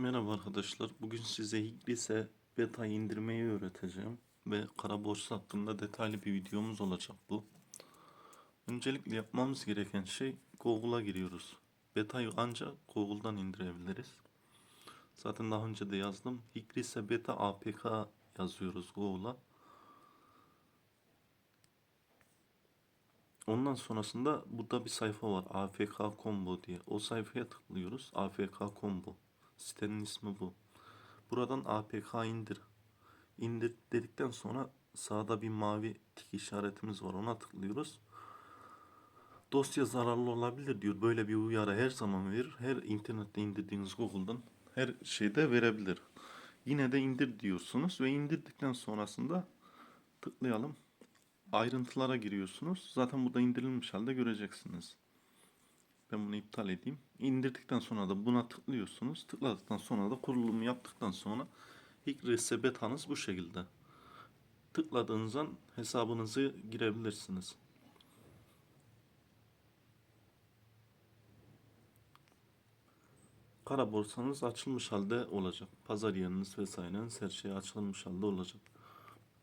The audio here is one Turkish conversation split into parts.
Merhaba arkadaşlar. Bugün size Higlise beta indirmeyi öğreteceğim ve kara borsa hakkında detaylı bir videomuz olacak bu. Öncelikle yapmamız gereken şey Google'a giriyoruz. Beta'yı ancak Google'dan indirebiliriz. Zaten daha önce de yazdım. Higlise beta APK yazıyoruz Google'a. Ondan sonrasında burada bir sayfa var. AFK Combo diye. O sayfaya tıklıyoruz. AFK Combo. Sitenin ismi bu. Buradan APK indir. İndir dedikten sonra sağda bir mavi tik işaretimiz var. Ona tıklıyoruz. Dosya zararlı olabilir diyor. Böyle bir uyarı her zaman verir. Her internette indirdiğiniz Google'dan her şeyde verebilir. Yine de indir diyorsunuz ve indirdikten sonrasında tıklayalım. Ayrıntılara giriyorsunuz. Zaten burada indirilmiş halde göreceksiniz. Ben bunu iptal edeyim. İndirdikten sonra da buna tıklıyorsunuz. Tıkladıktan sonra da kurulumu yaptıktan sonra ilk rese betanız bu şekilde. Tıkladığınız an hesabınızı girebilirsiniz. Kara borsanız açılmış halde olacak. Pazar yeriniz vesaireniz her şey açılmış halde olacak.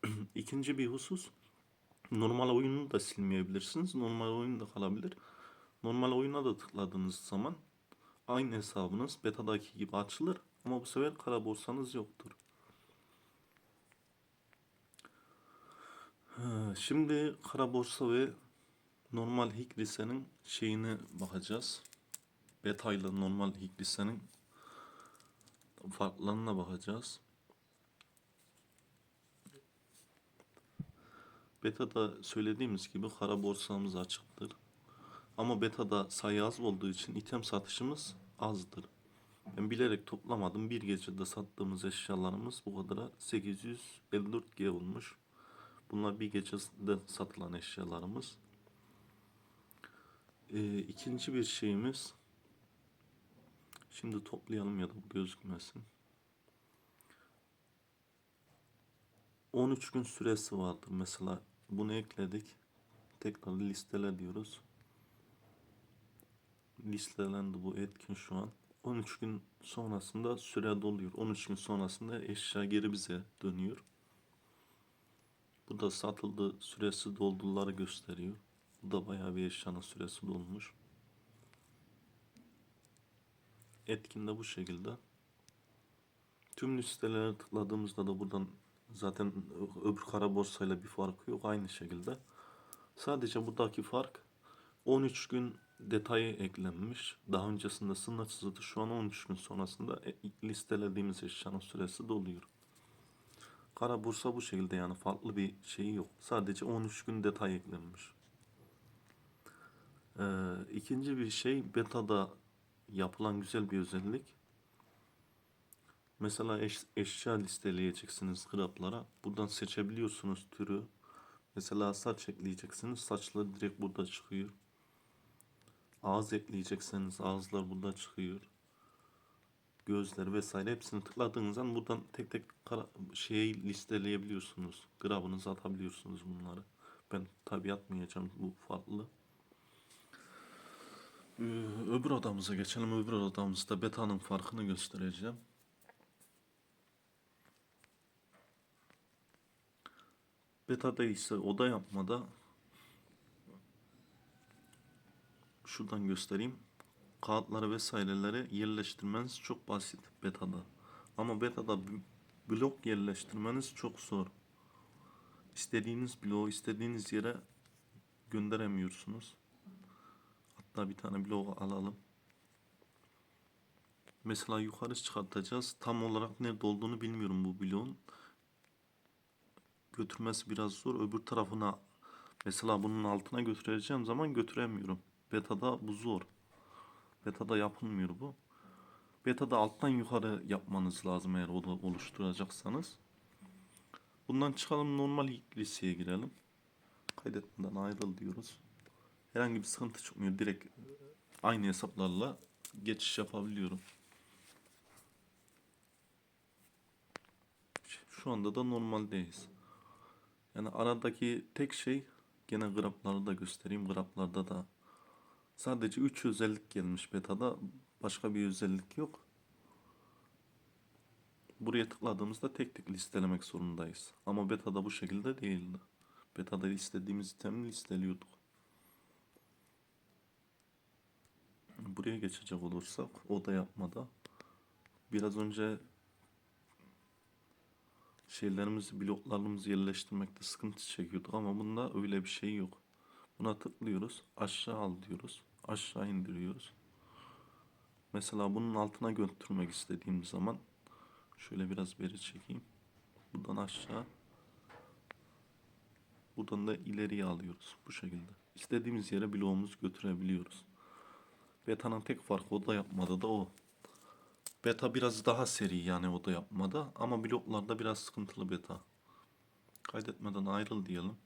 İkinci bir husus normal oyunu da silmeyebilirsiniz. Normal oyun da kalabilir. Normal oyuna da tıkladığınız zaman aynı hesabınız betadaki gibi açılır ama bu sefer kara borsanız yoktur. Ha, Şimdi kara borsa ve normal hik lisenin şeyine bakacağız. Beta ile normal hik lisenin farklarına bakacağız. Beta'da söylediğimiz gibi kara borsamız açıktır. Ama beta'da sayı az olduğu için item satışımız azdır. Ben bilerek toplamadım. Bir gecede sattığımız eşyalarımız bu kadara 854G olmuş. Bunlar bir gecede satılan eşyalarımız. Ee, ikinci bir şeyimiz Şimdi toplayalım ya da bu gözükmesin. 13 gün süresi vardır. Mesela bunu ekledik. Tekrar listele diyoruz. Listelendi bu etkin şu an. 13 gün sonrasında süre doluyor. 13 gün sonrasında eşya geri bize dönüyor. Bu da satıldı süresi dolduları gösteriyor. Bu da bayağı bir eşyanın süresi dolmuş. Etkin de bu şekilde. Tüm listelere tıkladığımızda da buradan zaten öbür kara borsayla bir farkı yok aynı şekilde. Sadece buradaki fark 13 gün detayı eklenmiş. Daha öncesinde sınırsızdı. Şu an 13 gün sonrasında e, listelediğimiz eşyanın süresi doluyor. Kara borsa bu şekilde yani farklı bir şeyi yok. Sadece 13 gün detay eklenmiş. Ee, ikinci bir şey betada yapılan güzel bir özellik. Mesela eş, eşya listeleyeceksiniz graplara. Buradan seçebiliyorsunuz türü. Mesela saç ekleyeceksiniz. Saçlar direkt burada çıkıyor. Ağız ekleyecekseniz ağızlar burada çıkıyor. Gözler vesaire hepsini tıkladığınız an buradan tek tek şeyi listeleyebiliyorsunuz. Grabınızı atabiliyorsunuz bunları. Ben tabi atmayacağım bu farklı. Ee, öbür odamıza geçelim. Öbür odamızda beta'nın farkını göstereceğim. Beta'da ise oda yapmada şuradan göstereyim. Kağıtları vesaireleri yerleştirmeniz çok basit beta'da. Ama beta'da blok yerleştirmeniz çok zor. İstediğiniz bloğu istediğiniz yere gönderemiyorsunuz. Hatta bir tane blok alalım. Mesela yukarı çıkartacağız. Tam olarak nerede olduğunu bilmiyorum bu bloğun. Götürmesi biraz zor. Öbür tarafına mesela bunun altına götüreceğim zaman götüremiyorum. Beta'da bu zor. Beta'da yapılmıyor bu. Beta'da alttan yukarı yapmanız lazım eğer oda oluşturacaksanız. Bundan çıkalım normal liseye girelim. Kaydetmeden ayrıl diyoruz. Herhangi bir sıkıntı çıkmıyor. Direkt aynı hesaplarla geçiş yapabiliyorum. Şu anda da normaldeyiz. Yani aradaki tek şey gene grafları göstereyim. Graflarda da sadece 3 özellik gelmiş betada. Başka bir özellik yok. buraya tıkladığımızda tek tek listelemek zorundayız. Ama beta'da bu şekilde değildi. Beta'da istediğimiz itemi listeliyorduk. Buraya geçecek olursak oda yapmada biraz önce şeylerimizi bloklarımızı yerleştirmekte sıkıntı çekiyorduk ama bunda öyle bir şey yok. Buna tıklıyoruz. Aşağı al diyoruz. Aşağı indiriyoruz. Mesela bunun altına götürmek istediğim zaman şöyle biraz beri çekeyim. Buradan aşağı. Buradan da ileriye alıyoruz bu şekilde. İstediğimiz yere bloğumuzu götürebiliyoruz. Beta'nın tek farkı oda yapmada da o. Beta biraz daha seri yani oda yapmada ama bloklarda biraz sıkıntılı beta. Kaydetmeden ayrıl diyelim.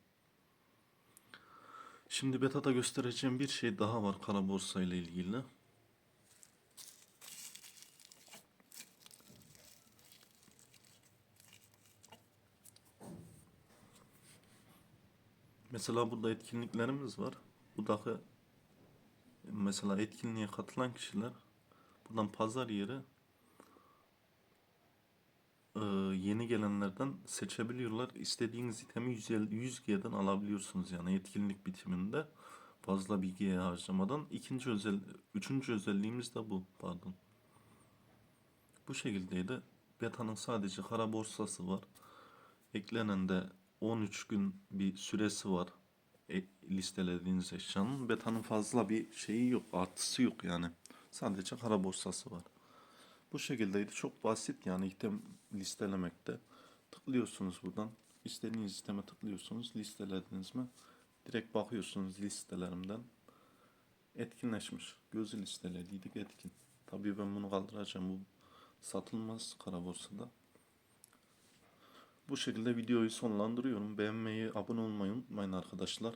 Şimdi beta'da göstereceğim bir şey daha var kara borsa ile ilgili. Mesela burada etkinliklerimiz var. Buradaki mesela etkinliğe katılan kişiler buradan pazar yeri e, yeni gelenlerden seçebiliyorlar. İstediğiniz itemi 150 100 G'den alabiliyorsunuz yani etkinlik bitiminde fazla G harcamadan. İkinci özel üçüncü özelliğimiz de bu pardon. Bu şekildeydi. Beta'nın sadece kara borsası var. Eklenen de 13 gün bir süresi var. E, listelediğiniz eşyanın. Beta'nın fazla bir şeyi yok. Artısı yok yani. Sadece kara borsası var. Bu şekildeydi. Çok basit yani item listelemekte. Tıklıyorsunuz buradan. İstediğiniz isteme tıklıyorsunuz. Listelediniz mi? Direkt bakıyorsunuz listelerimden. Etkinleşmiş. Gözü listelediydik etkin. Tabii ben bunu kaldıracağım. Bu satılmaz kara borsada. Bu şekilde videoyu sonlandırıyorum. Beğenmeyi, abone olmayı unutmayın arkadaşlar.